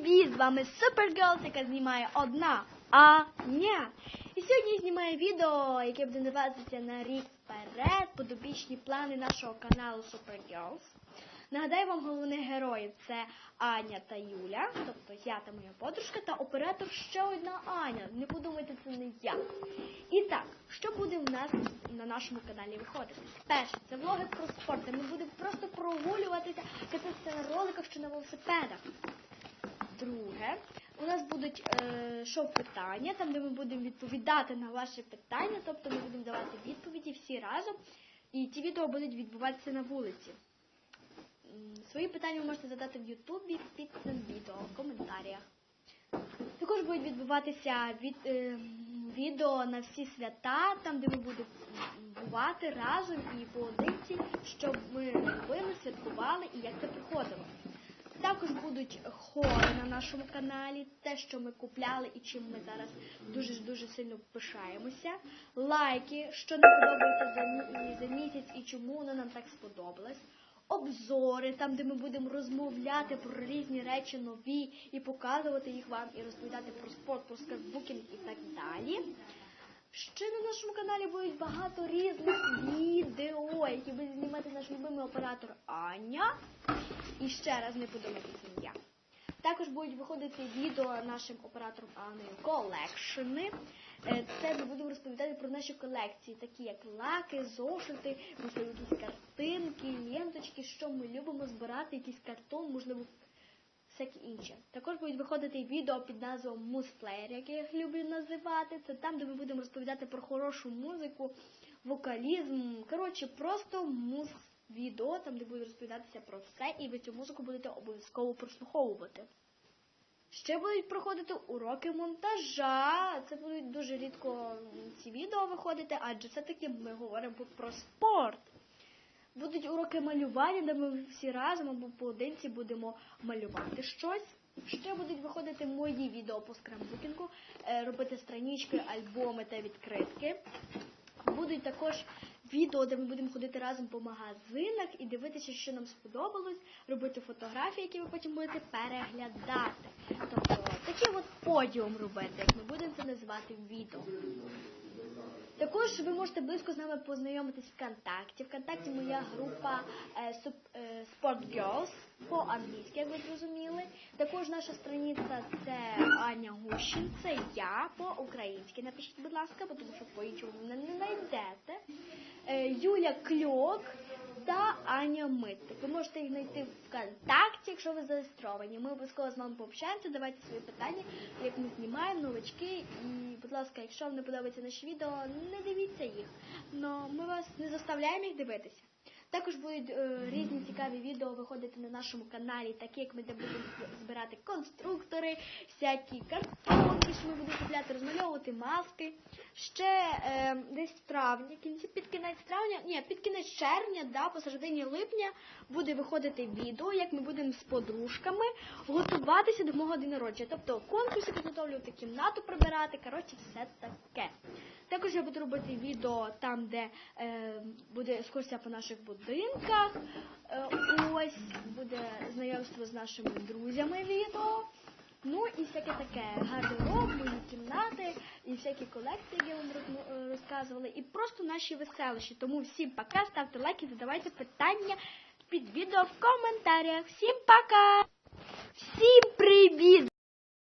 Привіт! З вами Supergirls, яка знімає одна Аня. І сьогодні я знімаю відео, яке буде називатися на рік вперед, подобічні плани нашого каналу Supergirls. Нагадаю вам головних героїв це Аня та Юля, тобто я та моя подружка, та оператор ще одна Аня. Не подумайте, це не я. І так, що буде в нас на нашому каналі виходити? Перше, це влоги про спорт. Ми будемо просто прогулюватися, кататися на роликах чи на велосипедах. Друге, у нас будуть е, шоу-питання, там, де ми будемо відповідати на ваші питання, тобто ми будемо давати відповіді всі разом. І ті відео будуть відбуватися на вулиці. Свої питання ви можете задати в Ютубі під цим відео, в коментарях. Також будуть відбуватися від, е, відео на всі свята, там, де ми будемо бувати разом і поодинці, щоб ми робили, святкували і як це проходило. Також будуть хори на нашому каналі, те, що ми купляли і чим ми зараз дуже дуже сильно пишаємося. Лайки, що нам подобається за, місяць і чому воно нам так сподобалось. Обзори, там, де ми будемо розмовляти про різні речі нові і показувати їх вам, і розповідати про спорт, про скарбукінг і так далі. Ще на нашому каналі будуть багато різних відео, які буде знімати наш любимий оператор Аня. І ще раз не подумайте сім'я. Також будуть виходити відео нашим оператором Анною колекшени. Е, Це ми будемо розповідати про наші колекції, такі як лаки, зошити, можливо, якісь картинки, ленточки, що ми любимо збирати, якийсь картон, можливо, всяке інше. Також будуть виходити відео під назвою Музплеєр, яке я їх люблю називати. Це там, де ми будемо розповідати про хорошу музику, вокалізм. Коротше, просто муз відео, там, де буде розповідатися про все, і ви цю музику будете обов'язково прослуховувати. Ще будуть проходити уроки монтажа. Це будуть дуже рідко ці відео виходити, адже все-таки ми говоримо про спорт. Будуть уроки малювання, де ми всі разом або поодинці будемо малювати щось. Ще будуть виходити мої відео по скрамбукінгу, е, робити странички, альбоми та відкритки. Будуть також відео, де ми будемо ходити разом по магазинах і дивитися, що нам сподобалось, робити фотографії, які ви потім будете переглядати. Тобто такий от подіум робити, як ми будемо це називати відео. Також ви можете близько з нами познайомитись ВКонтакті. ВКонтакті моя група е, е, Sport Girls по-англійськи, як ви зрозуміли. Також наша страниця це Аня Гущин, це я по-українськи. Напишіть, будь ласка, тому що по-іншому ви мене не знайдете. Е, Юля Кльок та Аня Митник. Ви можете їх знайти в ВКонтакті, якщо ви зареєстровані. Ми обов'язково з вами пообщаємося, давайте свої питання, як ми знімаємо, новички. І, будь ласка, якщо вам не подобається наші відео, не дивіться їх. Но ми вас не заставляємо їх дивитися. Також будуть е, різні цікаві відео виходити на нашому каналі, такі як ми де будемо збирати конструктори, всякі картонки, що ми будемо купляти, розмальовувати маски. Ще е, десь в травні, кінці під кінець травня, ні, під кінець червня, да, посередині липня буде виходити відео, як ми будемо з подружками готуватися до мого день народження. Тобто конкурси підготовлювати, кімнату прибирати, коротше, все таке. Також я буду робити відео там, де е, буде екскурсія по наших будинках. Е, ось буде знайомство з нашими друзями відео. Ну і всяке таке гардероб, мої кімнати, і всякі колекції, я вам е, розказувала, і просто наші веселищі. Тому всім пока, ставте лайки, задавайте питання під відео в коментарях. Всім пока!